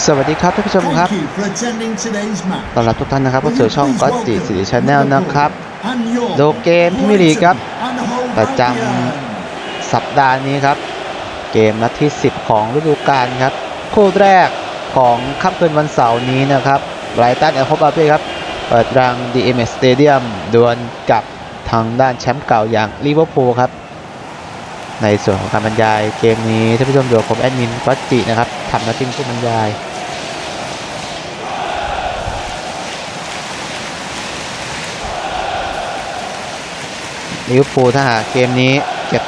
สวัสดีครับท่านผู้ชมครับ Thank you for attending today's match. ต้อนรับทุกท่านนะครับเข้าสู่ช่องก็จิสิริชาแนลนะครับ And your ดูเกมพรีเมียร์ลีกครับ and Hove ประจ Albion. สัปดาห์นี้ครับ เกมนัดที่ 10 ของฤดูกาลครับ คู่แรกของค่ำคืนวันเสาร์นี้นะครับไบรตันแอลโคบาเป้ครับเปิดรัง DMS Stadium ดวลกับทางด้านแชมป์เก่าอย่างลิเวอร์พูลครับ ในส่วนของการบรรยายเกมนี้ท่านผู้ชมดูผมแอดมินก็จินะครับทำหน้าที่ผู้บรรยายลิเวอร์พูลถ้าหากเกมนี้เก็บ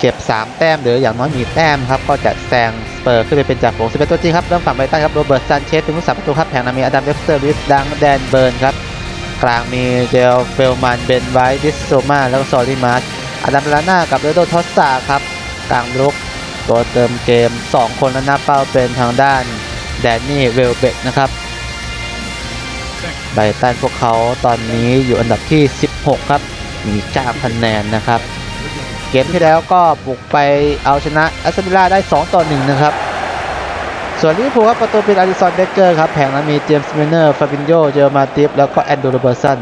เก็บ 3 แต้มหรืออย่างน้อยมีแต้มครับก็จะแซงสเปอร์ขึ้นไปเป็นจ่าฝูง11ตัวจริงครับเริ่มฝั่งไบรตันครับโรเบิร์ตซานเชสเป็นผู้สาประตูครับแผงนามีอดัมเวบสเตอร์ลิสดังแดนเบิร์นครับกลางมีเดลเฟลมันเบนไวท์ดิสโซมาแล้วก็ซอริมาร์ อดัมลาน่ากับเรโดทอสซาครับกลางลุกตัวเติมเกม 2 คนและหน้าเป้าเป็นทางด้านแดนนี่เวลเบกนะครับไบตันพวกเขาตอนนี้อยู่อันดับที่ 16 ครับ มี9คะแนนนะครับ เกมที่แล้วก็บุกไปเอาชนะแอสตันวิลล่าได้ 2 ต่อ 1 นะครับ ส่วนลิเวอร์พูลครับประตูเป็นอาริสันเบเกอร์ครับ แผงนั้นมีเจมส์เมเนอร์ ฟาบินโย เจอร์มาติฟแล้วก็แอนดูโรเบอร์สัน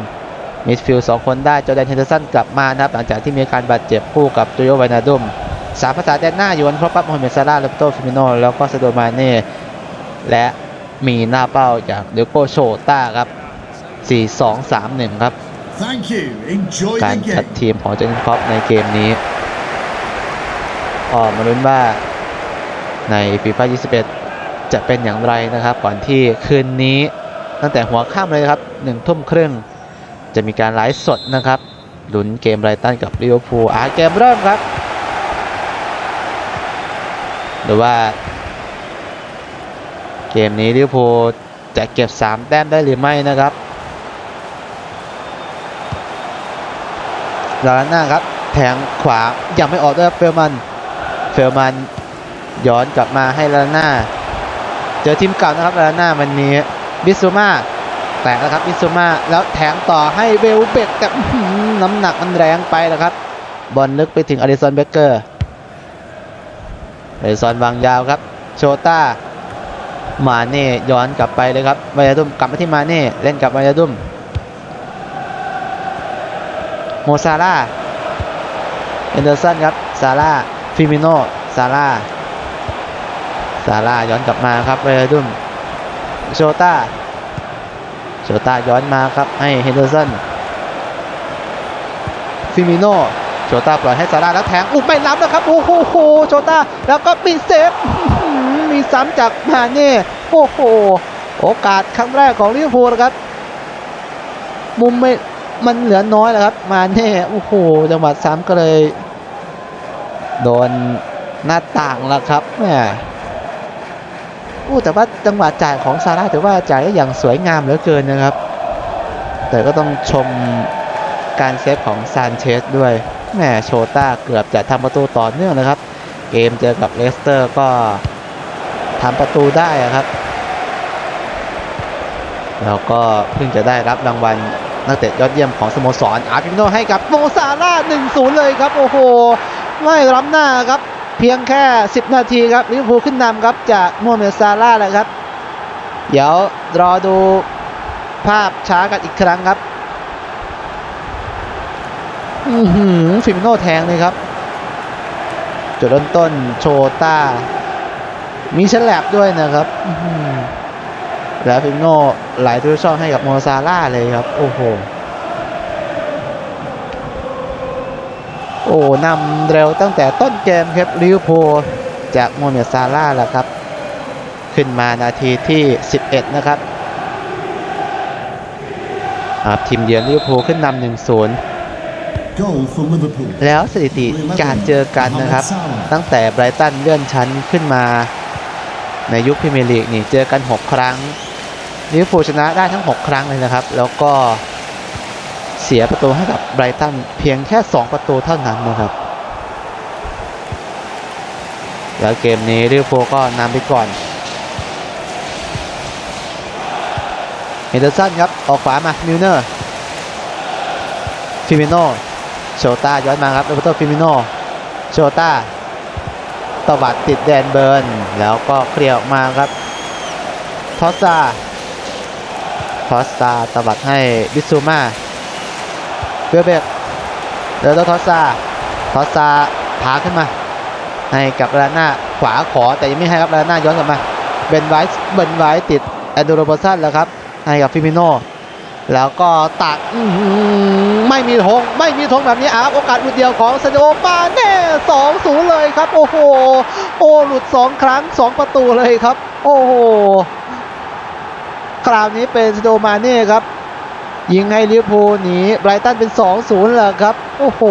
มิดฟิลด์สองคนได้จอร์แดนเฮนเดอร์สันกลับมานะครับ หลังจากที่มีอาการบาดเจ็บคู่กับตูโยไวนาดุมสามภาษาแดนหน้าอยู่วันครบปั๊บโมฮัมเหม็ดซาร่าห์เลปโตฟิมิโนแล้วก็ซาโดมาเน่และมีหน้าเป้าจากเดโกโชต้าครับ 4-2-3-1 ครับ Thank you. Enjoy การ the จัด game. ทีมของเจนครอปในเกมนี้ก็มาลุ้นว่าในฟีฟ่า21 จะเป็นอย่างไรนะครับ ก่อนที่คืนนี้ตั้งแต่หัวค่ำเลยครับหนึ่งทุ่มครึ่ง จะมีการไลฟ์สดนะครับลุ้นเกมไรตันกับลิเวอร์พูลอ่าเกมเริ่มครับ หรือว่า เกมนี้ลิเวอร์พูลจะเก็บ 3 แต้มได้หรือไม่นะครับลาลาน่าครับ แทงขวายังไม่ออกด้วยครับเฟลมัน เฟลมันย้อนกลับมาให้ลาลาน่า เจอทีมเก่านะครับลาลาน่าวันนี้ บิซูมา แตกแล้วครับบิซูมาแล้วแทงต่อให้เวลเบกแต่อื้อหือน้ำหนักมันแรงไปแล้วครับ บอลลึกไปถึงอดิสันเบเกอร์อดิสันวางยาวครับ โชต้ามาเน่ย้อนกลับไปเลยครับมายาดุมกลับมาที่มาเน่เล่นกับมายาดุมโมซาร่าเอนเดอร์สันครับซาร่าฟิมิโนซาร่าซาร่าย้อนกลับมาครับเวดุมโชต้า โชต้าย้อนมาครับ ให้เฮนเดอร์สันฟิมิโนโชต้าปล่อยให้ซาร่าแล้วแทงอุ้มไม่ล้ำนะครับ โอ้โหโหโชต้าแล้วก็มีเซฟมีซ้ำจากมาเน่โอ้โห โอกาสครั้งแรกของลิเวอร์พูลครับ มุมไม่มันเหลือน้อยแล้วครับ มาเน่โอ้โหจังหวะซ้ำก็เลย โดนหน้าต่างแล้วครับแหม อู้แต่ว่าจังหวะจ่ายของซาร่าถือว่าจ่ายได้อย่างสวยงามเหลือเกินนะครับ แต่ก็ต้องชมการเซฟของซานเชสด้วยแหมโชต้าเกือบจะทำประตูต่อเนื่องนะครับ เกมเจอกับเลสเตอร์ก็ทำประตูได้อะครับ แล้วก็เพิ่งจะได้รับรางวัลนักเตะยอดเยี่ยมของสโมสรอาร์พิโนให้กับโมซาร่า1-0 เลยครับ โอ้โห ไม่ล้ำหน้าครับ เพียงแค่ 10 นาทีครับลิเวอร์พูลขึ้นนำครับจากโมเมซาร่าเลยครับ เดี๋ยวรอดูภาพช้ากันอีกครั้งครับอือหือฟิมิโนแทงเลยครับ จุดเริ่มต้นโชต้า มีฉลับด้วยนะครับ แล้วฟิมโน่ไหลทุกช่องให้กับโมซาร่าเลยครับ โอ้โห โอ้นำเร็วตั้งแต่ต้นเกมครับลิเวอร์พูลจากโมเมซาร่าแหละครับ ขึ้นมานาทีที่ 11 นะครับทีมเยือนลิเวอร์พูลขึ้นนำ1-0แล้วสถิติการเจอกันนะครับ ตั้งแต่ไบรตันเลื่อนชั้นขึ้นมา ในยุคพรีเมียร์ลีกนี่เจอกัน 6 ครั้งลิเวอร์พูลชนะได้ทั้ง 6 ครั้งเลยนะครับ แล้วก็ เสียประตูให้กับไบรตันเพียงแค่ 2 ประตูเท่านั้นนะครับ แล้วเกมนี้ลิเวอร์พูลก็นำไปก่อนเฮนเดอร์สันครับ ออกขวามามิลเนอร์ฟิมิโนโชต้าย้อนมาครับโรเบโตฟิมิโนโชต้าตวัดติดแดนเบิร์น แล้วก็เคลียร์ออกมาครับ ทอสซาทอสซาตวัดให้บิซูมา เบลเบกเดลทอสซาทอสซาพาขึ้นมา ให้กับลาน่าขวาขอแต่ยังไม่ให้ครับลาน่าย้อนกลับมาเบนไวส์เบนไวส์ติดแอนดูโรโบสันแล้วครับ ให้กับฟิมิโนแล้วก็ตักไม่มีธงไม่มีธงแบบนี้อาครับโอกาสหลุดเดียวของซาดิโอมาเน่สองศูนย์เลยครับ โอ้โห โอ้หลุดสองครั้งสองประตูเลยครับ โอ้โห คราวนี้เป็นซาดิโอมาเน่ครับ ยิงให้ลิเวอร์พูลหนีไบรตันเป็น 2-0แล้วครับ โอ้โห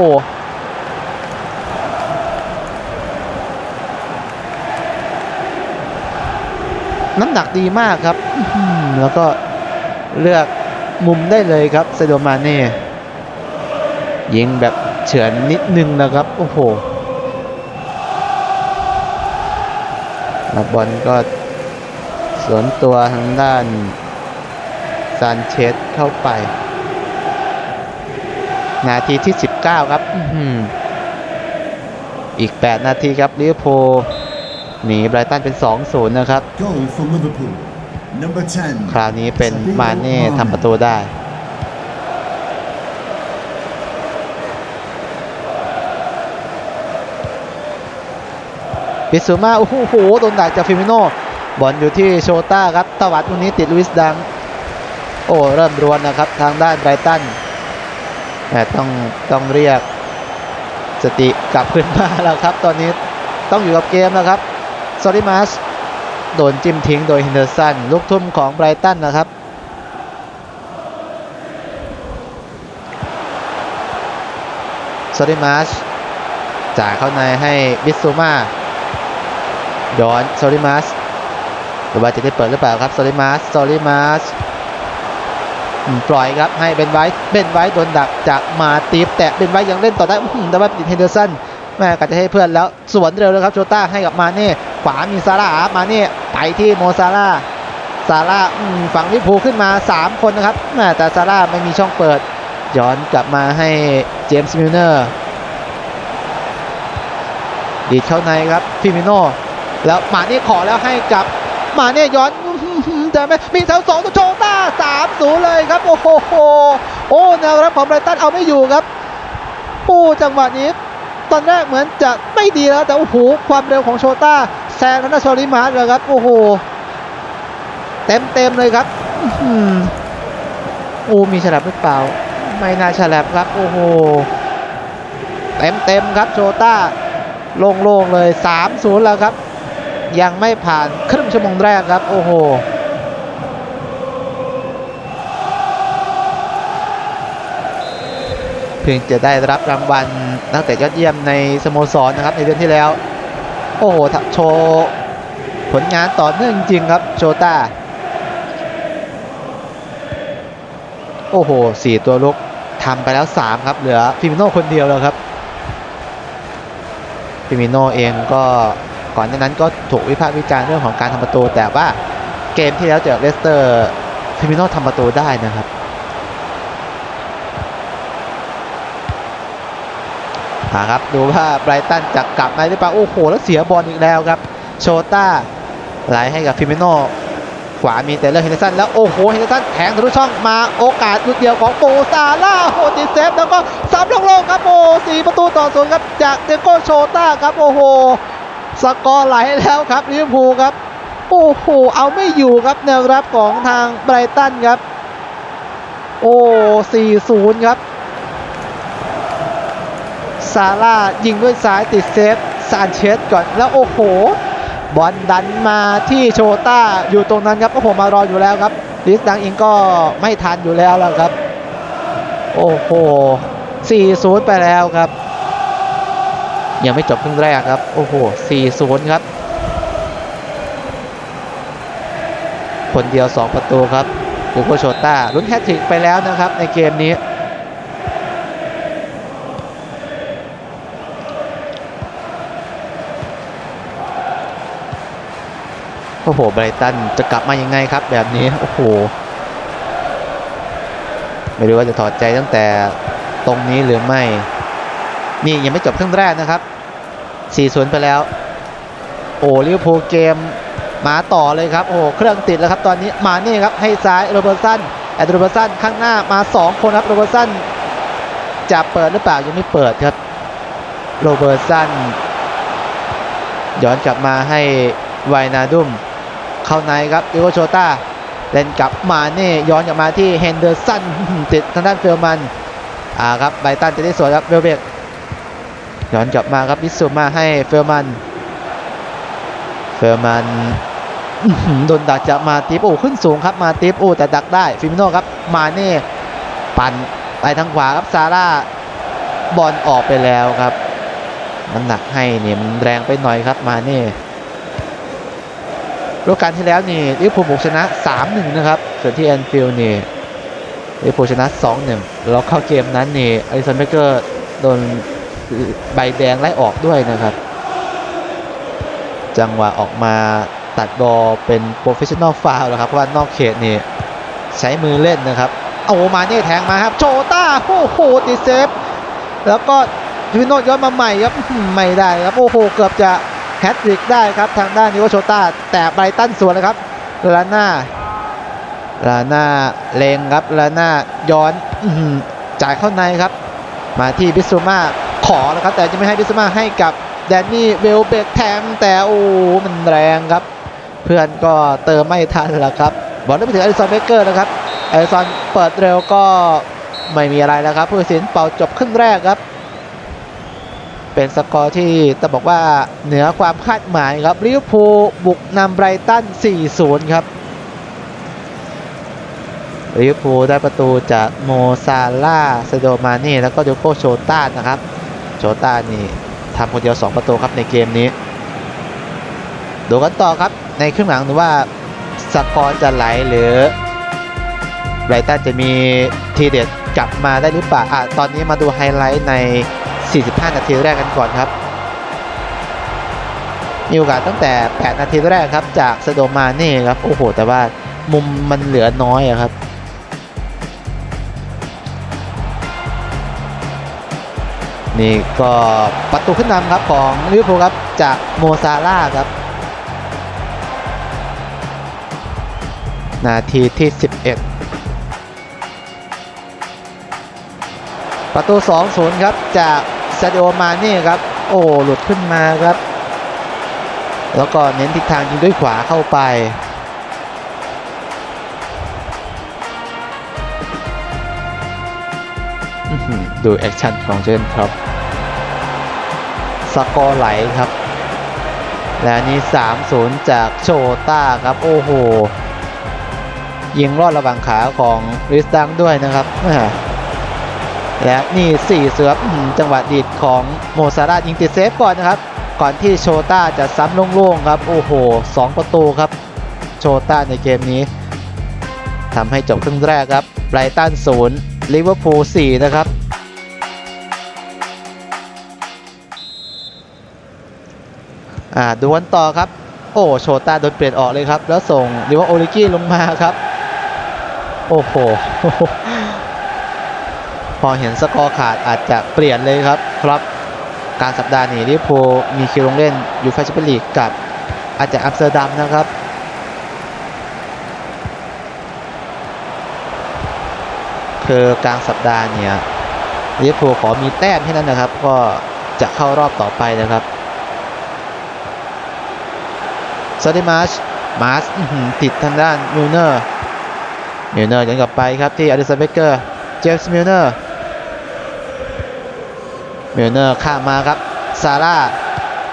น้ำหนักดีมากครับ แล้วก็เลือกมุมได้เลยครับเซโดมาเน่ยิงแบบเฉือนนิดนึงนะครับ โอ้โหบอลก็สวนตัวทางด้าน ซานเชสเข้าไป นาทีที่ 19 ครับอื้อหืออีก 8 นาทีครับลิเวอร์พูลหนีไบรตันเป็น 2-0 นะครับ Goal for Liverpool. Number 10. คราวนี้เป็นมาเน่ทำประตูได้ปิดสูมาโอ้โหโดนดักจากฟิมิโนบอลอยู่ที่โชต้าครับตวัดตรงนี้ติดลุยส์ดัง โอ้เริ่มรวนนะครับทางด้านไบรตันแต่ต้องต้องเรียกสติกลับขึ้นมาแล้วครับ ตอนนี้ต้องอยู่กับเกมนะครับซอริมัสโดนจิ้มทิ้งโดยฮินเดอร์สันลูกทุ่มของไบรตันนะครับซอริมัสจ่ายเข้าในให้บิสซูมาย้อนซอริมัสหรือว่าจะได้เปิดหรือเปล่าครับซอริมัสซอริมัส ปล่อยครับให้เบนไวท์เบนไวท์โดนดักจากมาตีฟแต่เบนไวท์ยังเล่นต่อได้แต่ว่าติดเฮนเดอร์สันแม่กัจะให้เพื่อนแล้วสวนเร็วเลยครับโชต้าให้กับมาเน่ขวามีซาร่ามาเน่ไปที่โมซาร่าซาร่าฝั่งลิพูขึ้นมา 3 คนนะครับแม่แต่ซาร่าไม่มีช่องเปิด ย้อนกลับมาให้เจมส์มิลเนอร์ดีดเข้าในครับฟิมิโนแล้วมาเน่ขอแล้วให้กับมาเน่ย้อน แต่ไม่มีแถวสองตัวโชต้าสามศูนย์เลยครับ โอ้โหโอ้แนวรับของไบรตันเอาไม่อยู่ครับโอ้จังหวะนี้ ตอนแรกเหมือนจะไม่ดีแล้ว แต่โอ้โหความเร็วของโชต้าแซงทางด้านโชลิมาร์เลยครับ โอ้โห เต็มเต็มเลยครับอื้อหือโอ้มีฉลับหรือเปล่า ไม่น่าฉลับครับ โอ้โหเต็มเต็มครับโชต้าโล่งๆเลย3-0แล้วครับ ยังไม่ผ่านครึ่งชั่วโมงแรกครับ โอ้โหเพียงจะได้รับรางวัลนักเตะยอดเยี่ยมในสโมสรนะครับในเดือนที่แล้ว โอ้โหโชว์ผลงานต่อเนื่องจริงครับโชต้าโอ้โหสี่ตัวลุกทำไปแล้ว 3 ครับ เหลือฟิมิโน่คนเดียวแล้วครับฟิมิโน่เองก็ ก่อนหน้านั้นก็ถูกวิพากษ์วิจารณ์เรื่องของการทำประตู แต่ว่าเกมที่แล้วเจอเลสเตอร์ฟิมิโน่ทำประตูได้นะครับาครับดูว่าไบรตันจะกลับมาหรือเปล่าโอ้โหแล้วเสียบอลอีกแล้วครับ โชต้าไหลให้กับฟิมิโนขวามีแต่เลอร์เฮนเดอร์สันแล้วโอ้โหเฮนเดอร์สันแทงทะลุช่องมาโอกาสลุดเดียวของโปซาล่าโหติดเซฟแล้วก็ซับลงลงครับโอ้สี่ประตูต่อศูนย์ครับจากเดโก้โชต้าครับโอ้โห สกอร์ไหลแล้วครับลิเวอร์พูลครับ โอ้โหเอาไม่อยู่ครับแนวรับของทางไบรตันครับ โอ้4-0ครับซาร่ายิงด้วยซ้ายติดเซฟซานเชสก่อนแล้วโอ้โห บอลดันมาที่โชต้าอยู่ตรงนั้นครับโอ้โหมารออยู่แล้วครับลิสดังเองก็ไม่ทันอยู่แล้วแล้วครับ โอ้โห4-0ไปแล้วครับ ยังไม่จบครึ่งแรกครับ โอ้โห4-0ครับ คนเดียว 2 ประตูครับดูโกโชต้าลุ้นแฮตทริกไปแล้วนะครับ ในเกมนี้ โอ้โห ไบรตันจะกลับมายังไงครับ แบบนี้ โอ้โห ไม่รู้ว่าจะถอดใจตั้งแต่ตรงนี้หรือไม่ นี่ยังไม่จบครึ่งแรกนะครับ4-0ไปแล้ว โอ้ลิเวอร์พูลเกมมาต่อเลยครับ โอ้เครื่องติดแล้วครับตอนนี้มานี่ครับให้ซ้ายโรเบอร์ตสันแอดโรเบอร์ตสันข้างหน้ามา 2 คนครับโรเบอร์ตสันจะเปิดหรือเปล่ายังไม่เปิดครับโรเบอร์ตสันย้อนกลับมาให้ไวนาดุมเข้าในครับดิโกโชต้าเล่นกลับมาเน่ย้อนกลับมาที่เฮนเดอร์สันติดทางด้านเฟลมันอ่าครับไบตันจะได้สวยครับเวลเบก ย้อนกลับมาครับบิสซูมาให้เฟลมัน เฟอร์มันโดนดักจากมาติปโอ้ขึ้นสูงครับมาติปโอ้แต่ดักได้ฟิมิโน่ครับมาเน่ปั่นไปทางขวาครับซาร่าบอลออกไปแล้วครับน้ำหนักให้เนี่ยมันแรงไปหน่อยครับมาเน่ฤดูกาลที่แล้วนี่ลิเวอร์พูลบุกชนะ 3-1 นะครับส่วนที่แอนฟิลด์นี่ลิเวอร์พูลชนะ 2-1 แล้วเข้าเกมนั้นนี่อลิสันเบเกอร์โดน ใบแดงไล่ออกด้วยนะครับ จังหวะออกมาตัดบอลเป็นโปรเฟชชั่นอลฟาวแล้วครับเพราะว่านอกเขตนี่ใช้มือเล่นนะครับโอ้มาเน่แทงมาครับโชต้าโอ้โหติดเซฟ แล้วก็ยูโนย้อนมาใหม่ครับไม่ได้ครับโอ้โหเกือบจะแฮตทริกได้ครับทางด้านนิโวโชต้าแต่ไบตันสวนนะครับลาน่าลาน่าเลงครับลาน่าย้อนอจ่ายเข้าในครับ มาที่บิสซูมา ขอแล้วครับ แต่จะไม่ให้บิสมาให้กับแดนนี่เวลเบกแทงแต่โอ้มันแรงครับ เพื่อนก็เติมไม่ทันแล้วครับบอลได้ไปถึงอลิซอนเบเกอร์นะครับอลิซอนเปิดเร็วก็ไม่มีอะไรแล้วครับผู้ตัดสินเป่าจบครึ่งแรกครับ เป็นสกอร์ที่ต้องบอกว่าเหนือความคาดหมายครับลิเวอร์พูลบุกนำไบรตัน 4-0 ครับลิเวอร์พูลได้ประตูจากโมซาล่าเซโดมานี่แล้วก็เดโกโชต้านะครับ โชต้านี่ทำคนเดียว 2 ประตูครับในเกมนี้ ดูกันต่อครับในครึ่งหลังดูว่าสกอร์จะไหลหรือไบรตันจะมีทีเด็ดกลับมาได้หรือเปล่าอะตอนนี้มาดูไฮไลท์ใน 45 นาทีแรกกันก่อนครับ มีโอกาสตั้งแต่ 8 นาทีแรกครับ จากสโดมาเน่ครับ โอ้โห แต่ว่ามุมมันเหลือน้อยอะครับ นี่ก็ประตูขึ้นนำครับของลิเวอร์พูลครับจากโมซาร่าครับ นาทีที่ 11 ประตู 2-0 ครับจากซาดิโอมาเน่ครับ โอ้หลุดขึ้นมาครับ แล้วก็เน้นทิศทางยิงด้วยขวาเข้าไป ดูแอคชั่นของเจนครับสกอร์ไหลครับ และนี่3-0 จากโชต้าครับ โอ้โห ยิงรอดระหว่างขาของริสดังด้วยนะครับ และนี่ 4 เสือจังหวะดีดของโมซาร่ายิงติดเซฟก่อนนะครับ ก่อนที่โชต้าจะซ้ำโล่งๆครับ โอ้โห 2 ประตูครับ โชต้าในเกมนี้ทำให้จบครึ่งแรกครับไบรตัน 0 ลิเวอร์พูล 4 นะครับ อ่าดูกันต่อครับ โอ้โชต้าโดนเปลี่ยนออกเลยครับ แล้วส่งลิเวอร์โอลิกี้ลงมาครับ โอ้โหพอเห็นสกอร์ขาดอาจจะเปลี่ยนเลยครับ ครับ การสัปดาห์นี้ลิเวอร์พูลมีคิวลงเล่นยูฟ่าแชมเปี้ยนลีกกับอาจจะอัมสเตอร์ดัมนะครับคือกลางสัปดาห์เนี่ยลิเวอร์พูลขอมีแต้มแค่นั้นนะครับ ก็จะเข้ารอบต่อไปนะครับ ซาดิมาชมาสอื้อหือติดทางด้านมิลเนอร์มิลเนอร์ย้อนกลับไปครับที่อลิสันเบเกอร์เจมส์มิลเนอร์มิลเนอร์ข้ามมาครับซาร่า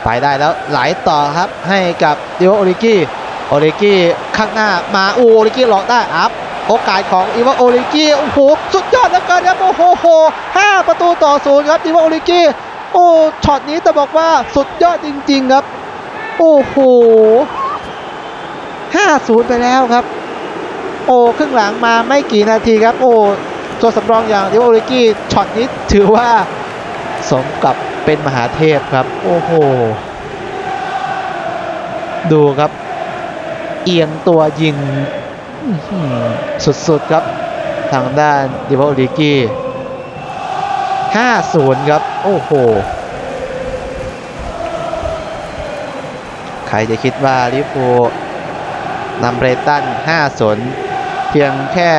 ไปได้แล้วไหลต่อครับให้กับดิโอโอริกี้โอริกี้ข้างหน้ามาอูโอริกี้หลอกได้อัพโอกาสของอีวาโอริกี้โอ้โหสุดยอดเหลือเกินครับโอ้โหโหห้าประตูต่อศูนย์ครับอีวาโอริกี้โอ้ช็อตนี้จะบอกว่าสุดยอดจริง ๆ ครับ โอ้โห ห้าศูนย์ไปแล้วครับ โอ้ครึ่งหลังมาไม่กี่นาทีครับ โอ้ตัวสำรองอย่างอีวโอริกี้ช็อตนี้ถือว่าสมกับเป็นมหาเทพครับ โอ้โห ดูครับ เอียงตัวยิงสุดๆครับ ทางด้านดิวอลิกี้5-0 ครับ โอ้โหใครจะคิดว่าลิเวอร์พูล นำเบรตัน5 0 เพียงแค่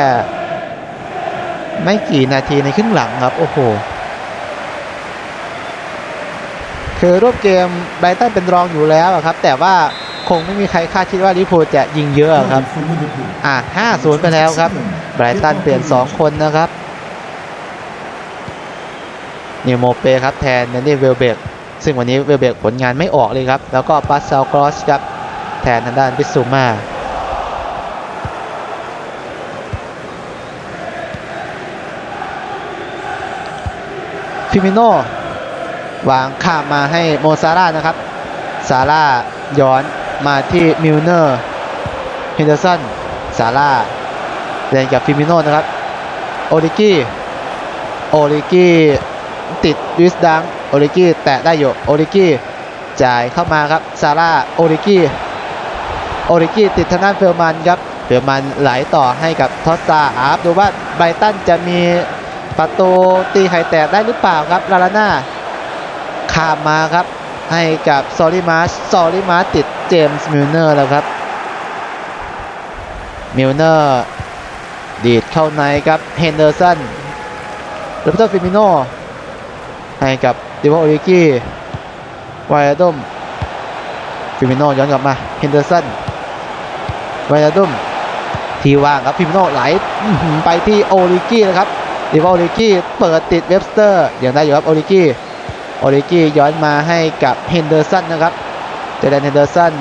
ไม่กี่นาทีในครึ่งหลังครับ โอ้โห คือรูปเกมไบรตันเป็นรองอยู่แล้วครับ แต่ว่าคงไม่มีใครคาดคิดว่าลิเวอร์พูจะยิงเยอะครับ For Liverpool. อะ5-0 ไปแล้วครับ ไบรตันเปลี่ยน 2 คนนะครับนิวโมเปครับแทนเนนนี่เวลเบกซึ่งวันนี้เวลเบกผลงานไม่ออกเลยครับ แล้วก็ปัสซาลกรอสครับ แทนทางด้านบิสซูมา ฟิมิโนวางข้ามมาให้โมซาร่านะครับซาร่าย้อนมาที่มิลเนอร์เฮนเดอร์สันซาร่าเล่นกับฟิมิโนนะครับโอริกี้โอริกี้ติดวิสดังโอริกี้แตะได้อยู่โอริกี้จ่ายเข้ามาครับซาร่าโอริกี้โอริกี้ติดทางด้านเฟลมันครับเฟลมันไหลต่อให้กับทอสซาอาร์ฟดูว่าไบตันจะมี ประตูตีไข่แตกได้หรือเปล่าครับลาลาน่าข้ามมาครับ ให้กับซอริมาสซอริมาติดเจมส์มิลเนอร์แล้วครับมิลเนอร์ดีดเข้าในครับเฮนเดอร์สันโรเบโตฟิมิโนให้กับดิวโอริกี้ไวอาดุมฟิมิโนย้อนกลับมาเฮนเดอร์สันไวอาดุมทีว่างครับฟิมิโนไหลไปที่โอริกี้นะครับ ดิวอริกี้เปิดติดเว็บสเตอร์อย่างได้อยู่ครับโอริกี้โอริกี้ย้อนมาให้กับเฮนเดอร์สันนะครับเจเดนเฮนเดอร์สัน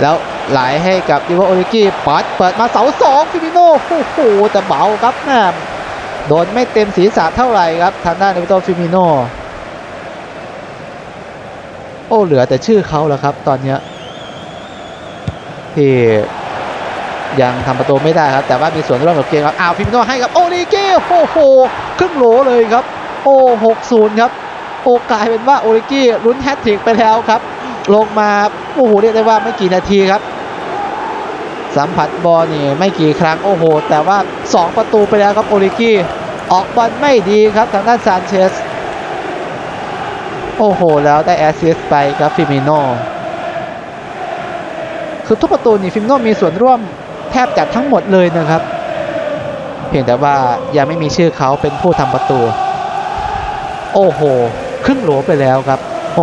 แล้วไหลให้กับดิวโอริกี้ปัดเปิดมาเสาสองฟิมิโน่โอ้โหแต่เบาครับแม่โดนไม่เต็มศีรษะเท่าไหร่ครับทางด้านดิวโตฟิมิโน่โอ้เหลือแต่ชื่อเขาแล้วครับตอนเนี้ยที่ ยังทำประตูไม่ได้ครับ แต่ว่ามีส่วนร่วมกับเกมครับอ้าวฟิมิโน่ให้กับโอริกี้โอ้โหครึ่งโหลเลยครับ โอ้หกศูนย์ครับ โอ้กลายเป็นว่าโอริกี้ลุ้นแฮตทริกไปแล้วครับ ลงมาโอ้โหเรียกได้ว่าไม่กี่นาทีครับ สัมผัสบอลนี่ไม่กี่ครั้งโอ้โห แต่ว่า 2 ประตูไปแล้วครับโอริกี้ออกบอลไม่ดีครับทางด้านซานเชสโอ้โห แล้วได้แอสซิสไปครับฟิมิโนคือทุกประตูนี่ฟิมิโนมีส่วนร่วม แทบจะทั้งหมดเลยนะครับ เพียงแต่ว่ายังไม่มีชื่อเขาเป็นผู้ทำประตู โอ้โห ครึ่งหลัวไปแล้วครับ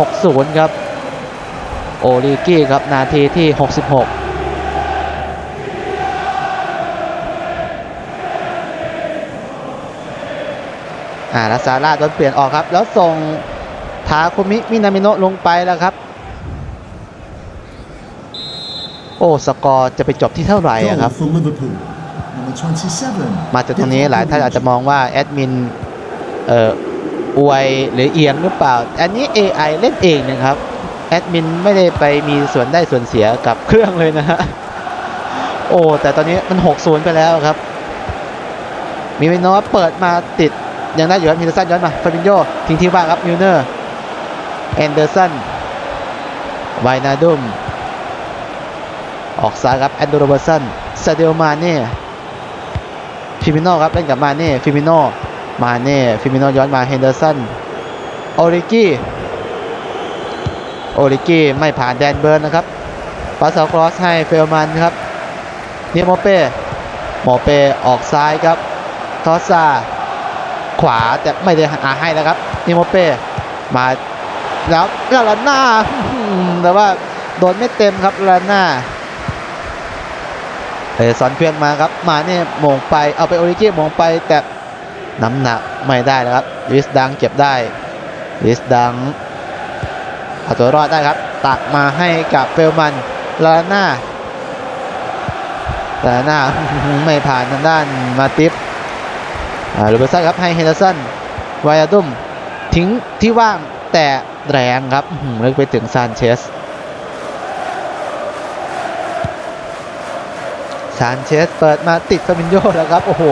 6-0 ครับ โอริกี้ครับนาทีที่ 66อ่าแล้วซาร่าโดนเปลี่ยนออกครับ แล้วส่งทาคุมิมินามิโนะลงไปแล้วครับ โอ้สกอร์จะไปจบที่เท่าไหร่อะครับ Goal for Liverpool. Number 27. มาจากตรงนี้หลายท่านอาจจะมองว่าแอดมินเอ่ออวยหรือเอียงหรือเปล่า อันนี้ AI เล่นเองนะครับแอดมินไม่ได้ไปมีส่วนได้ส่วนเสียกับเครื่องเลยนะฮะโอ้แต่ตอนนี้มัน6-0ไปแล้วครับ มีวินโนตเปิดมาติดยังได้อยู่ครับมิลสันย้อนมาฟาบินโยทิ้งที่ว่างครับมิลเนอร์แอนเดอร์สันไวนาดุม ออกซ้ายครับแอนโดโรเบอร์สันซาเดลมาเน่ฟิมิโน่ครับเล่นกับมาเน่ฟิมิโน่มาเน่ฟิมิโน่ย้อนมาเฮนเดอร์สันโอริกี้โอริกี้ไม่ผ่านแดนเบิร์นนะครับปาสครอสให้เฟลมันครับเนี่โมเป้โมเป้ออกซ้ายครับทอสซาขวาแต่ไม่ได้อาให้แล้วครับนี่โมเป้มาแล้วลาลาน่าแต่ว่าโดนไม่เต็มครับลาลาน่า เออสอนเพียงมาครับ มาเนี่ยมงไปเอาไปโอริเก้มงไปแต่น้ำหนักไม่ได้แล้วครับลิสดังเก็บได้ลิสดังเอาตัวรอดได้ครับ ตักมาให้กับเฟลมันลาลาน่าลาลาน่าไม่ผ่านทางด้านมาติฟอ่าลูเบอร์สันครับให้เฮนเดอร์สันไวอาดุมทิ้งที่ว่างแต่แรงครับลึกไปถึงซานเชส ซานเชสเปิดมาติดฟามินโยแล้วครับ โอ้โห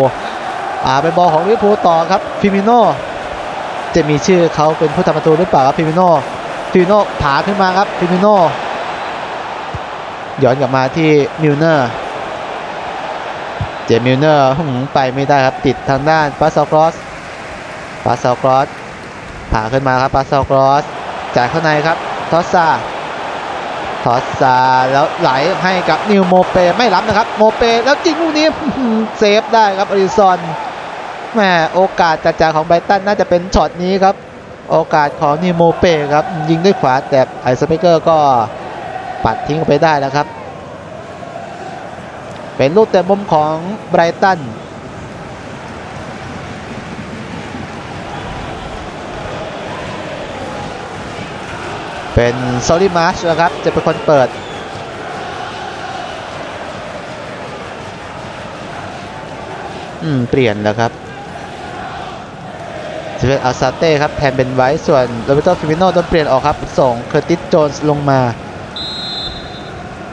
อ่าเป็นบอลของลิเวอร์พูลต่อครับฟิมิโนจะมีชื่อเขาเป็นผู้ทำประตูหรือเปล่าครับฟิมิโนฟิมิโนผาขึ้นมาครับฟิมิโนย้อนกลับมาที่มิลเนอร์เจมิลเนอร์หึไปไม่ได้ครับติดทางด้านปาซาครอสปาซาครอสผาขึ้นมาครับปาซาครอสจ่ายเข้าในครับทอสซา ทอสซาแล้วไหลให้กับนิวโมเปไม่ล้ำนะครับ โมเปแล้วจริงลูกนี้เซฟได้ครับอริซอนแหมโอกาสจัดจ่าของไบรตันน่าจะเป็นช็อตนี้ครับ โอกาสของนิวโมเปครับ ยิงด้วยขวาแต่ไอสเปเกอร์ก็ปัดทิ้งไปได้แล้วครับ เป็นลูกเตะมุมของไบรตัน เป็นซอรี่มาร์ชนะครับ จะเป็นคนเปิด อืม เปลี่ยนแล้วครับจะเป็นอาซาเต้ครับ แทนเป็นไว้ ส่วนโรเบโตฟิมิโนโดนเปลี่ยนออกครับ ส่งเคอร์ติสโจนส์ลงมา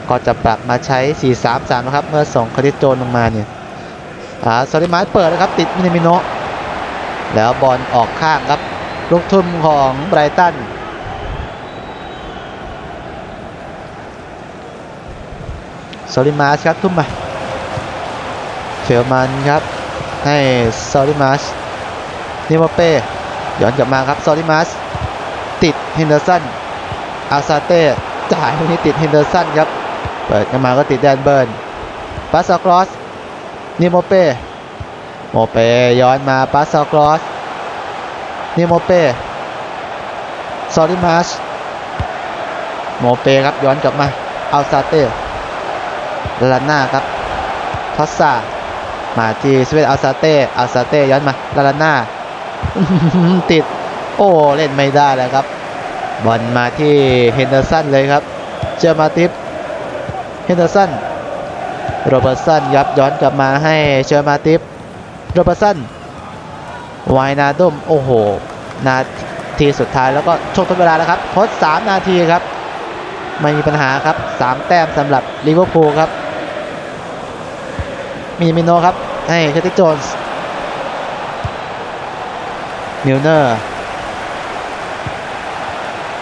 ก็จะปรับมาใช้ 4-3-3 นะครับ เมื่อส่งเคอร์ติสโจนส์ลงมาเนี่ย อ่าซอรี่มาร์ชเปิดนะครับ ติดมินามิโนะแล้วบอลออกข้างครับ ลูกทุ่มของไบรตัน ซอริมาสครับทุ่มมาเฟลมันครับ ให้ซอริมาสนิโมเป้ย้อนกลับมาครับซอริมาสติดเฮนเดอร์สันอาซาเต้จ่ายลูกนี้ติดเฮนเดอร์สันครับ เปิดกันมาก็ติดแดนเบิร์นปาสครอสนิโมเป้โมเป้ย้อนมาปาสครอสนิโมเป้ซอริมาสโมเป้ครับย้อนกลับมาอาซาเต้ ลาน่าครับทอสซามาที่สเวตอัลซาเต้อัลซาเต้ย้อนมาลาลาน่าติด โอ้ เล่นไม่ได้แล้วครับ บอลมาที่เฮนเดอร์สันเลยครับ เจอมาติฟเฮนเดอร์สันโรเบิร์ตสันยับย้อนกลับมาให้เชอร์มาติฟโรเบิร์ตสันไวนาดุมโอ้โห นาทีสุดท้ายแล้วก็ชกทดเวลาแล้วครับทด3 นาทีครับ ไม่มีปัญหาครับ 3 แต้มสำหรับลิเวอร์พูลครับ มินามิโนครับให้เคอร์ติสโจนส์มิลเนอร์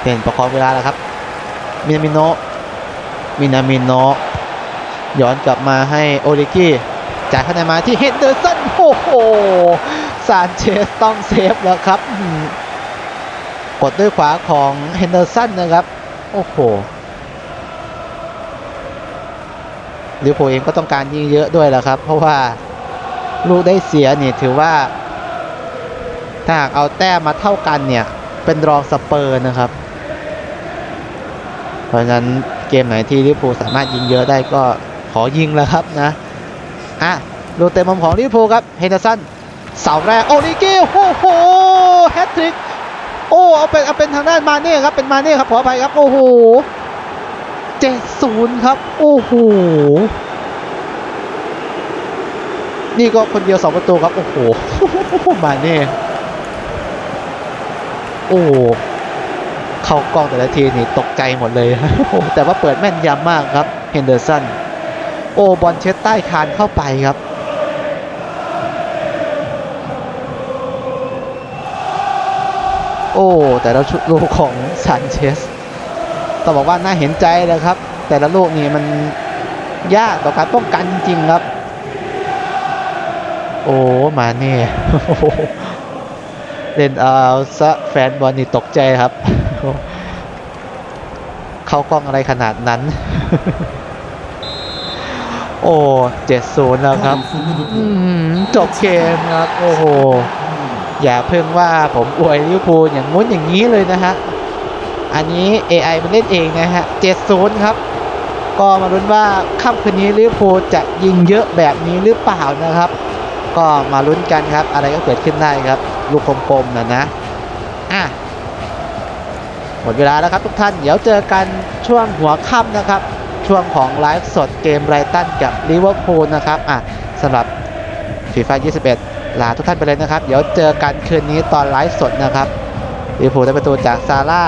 เห็นประคองเวลาแล้วครับ มินามิโนมินามิโนย้อนกลับมาให้โอริกี้จ่ายเข้าในมาที่เฮนเดอร์สันโอ้โหซานเชสต้องเซฟแล้วครับ กดด้วยขวาของเฮนเดอร์สันนะครับ โอ้โห ลิเวอร์พูลเองก็ต้องการยิงเยอะด้วยแหละครับ เพราะว่าลูกได้เสียเนี่ยถือว่า ถ้าหากเอาแต้มมาเท่ากันเนี่ย เป็นรองสเปอร์นะครับ เพราะฉะนั้นเกมไหนที่ลิเวอร์พูลสามารถยิงเยอะได้ก็ขอยิงแล้วครับนะอะลูกเต็มมุมของลิเวอร์พูลครับเฮนเดอร์สันเสาแรกโอลิเก้โอ้โหแฮตทริกโอ้เอาเป็นเอาเป็นทางด้านมาเน่ครับเป็นมาเน่ครับขออภัยครับโอ้โห เจ็ดศูนย์ครับ โอ้โห นี่ก็คนเดียวสองประตูครับ โอ้โห มาเน่โอ้เข้ากล้องแต่ละทีนี่ตกใจหมดเลยโอ้แต่ว่าเปิดแม่นยำมากครับเฮนเดอร์สันโอ้บอลเช็ดใต้คานเข้าไปครับโอ้ แต่ละชุดลูกของซานเชส ต้องบอกว่าน่าเห็นใจเลยครับ แต่ละลูกนี่มันยากต่อการป้องกันจริงๆครับ โอ้มาเนี่ยเล่นเอาซะแฟนบอลนี่ตกใจครับ เข้ากล้องอะไรขนาดนั้น โอ้เจ็ดศูนย์แล้วครับจบเกมครับ โอ้โห อย่าเพิ่งว่าผมอวยลิเวอร์พูลอย่างงู้นอย่างนี้เลยนะฮะ อันนี้ AI มันเล่นเองนะฮะ70ครับ ก็มาลุ้นว่าค่ำคืนนี้ลิเวอร์พูลจะยิงเยอะแบบนี้หรือเปล่านะครับ ก็มาลุ้นกันครับ อะไรก็เกิดขึ้นได้ครับ ลูกกลมๆนะนะอะหมดเวลาแล้วครับทุกท่าน เดี๋ยวเจอกันช่วงหัวค่ำนะครับ ช่วงของไลฟ์สดเกมไรตันกับลิเวอร์พูลนะครับอะสำหรับฟีฟ่า21 ลาทุกท่านไปเลยนะครับ เดี๋ยวเจอกันคืนนี้ตอนไลฟ์สดนะครับลิเวอร์พูลได้ประตูจากซาร่า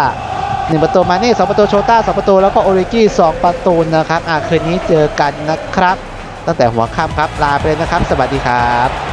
หนึ่งประตูมาเน่สองประตูโชต้าสองประตูแล้วก็โอริกี้สองประตูนะครับอ่าคืนนี้เจอกันนะครับ ตั้งแต่หัวค่ำครับลาไปเลยนะครับ สวัสดีครับ